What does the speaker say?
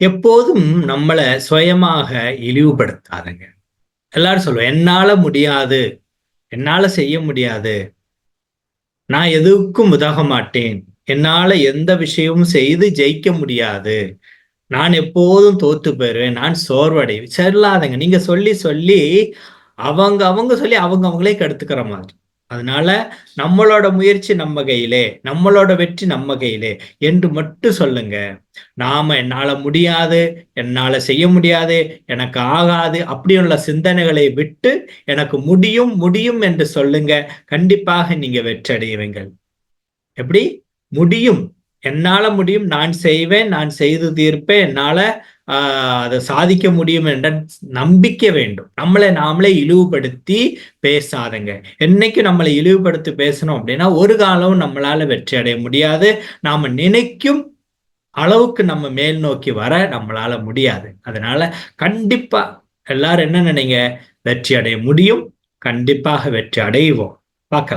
எப்போதும் நம்மள சுயமாக இழிவுபடுத்தாதுங்க. எல்லாரும் சொல்லுவோம் என்னால முடியாது. என்னால செய்ய முடியாது. நான் எதுக்கும் உதக மாட்டேன். என்னால எந்த விஷயமும் செய்து ஜெயிக்க முடியாது. நான் எப்போதும் தோத்து போயிருவேன். நான் சோர்வடை செல்லாதங்க நீங்க சொல்லி சொல்லி அவங்க அவங்க சொல்லி அவங்க அவங்களே கெடுத்துக்கிற மாதிரி. அதனால நம்மளோட முயற்சி நம்ம கையிலே நம்மளோட வெற்றி நம்ம கையிலே என்று மட்டும் சொல்லுங்க. நாம என்னால முடியாது என்னால செய்ய முடியாது எனக்கு ஆகாது அப்படியுள்ள சிந்தனைகளை விட்டு எனக்கு முடியும் முடியும் என்று சொல்லுங்க. கண்டிப்பாக நீங்க வெற்றடைவீங்கள் எப்படி? முடியும். என்னால முடியும் நான் செய்வேன் நான் செய்து தீர்ப்பேன். என்னால அதை சாதிக்க முடியும் என்ற நம்பிக்கை வேண்டும். நம்மளை நாமளே இழிவுபடுத்தி பேசாதங்க. என்னைக்கு நம்மளை இழிவுபடுத்தி பேசணும் அப்படின்னா ஒரு காலம் நம்மளால வெற்றி அடைய முடியாது. நாம நினைக்கும் அளவுக்கு நம்ம மேல் நோக்கி வர நம்மளால முடியாது. அதனால கண்டிப்பா எல்லாரும் என்ன நினைங்க? வெற்றி அடைய முடியும். கண்டிப்பாக வெற்றி அடைவோம். பார்க்க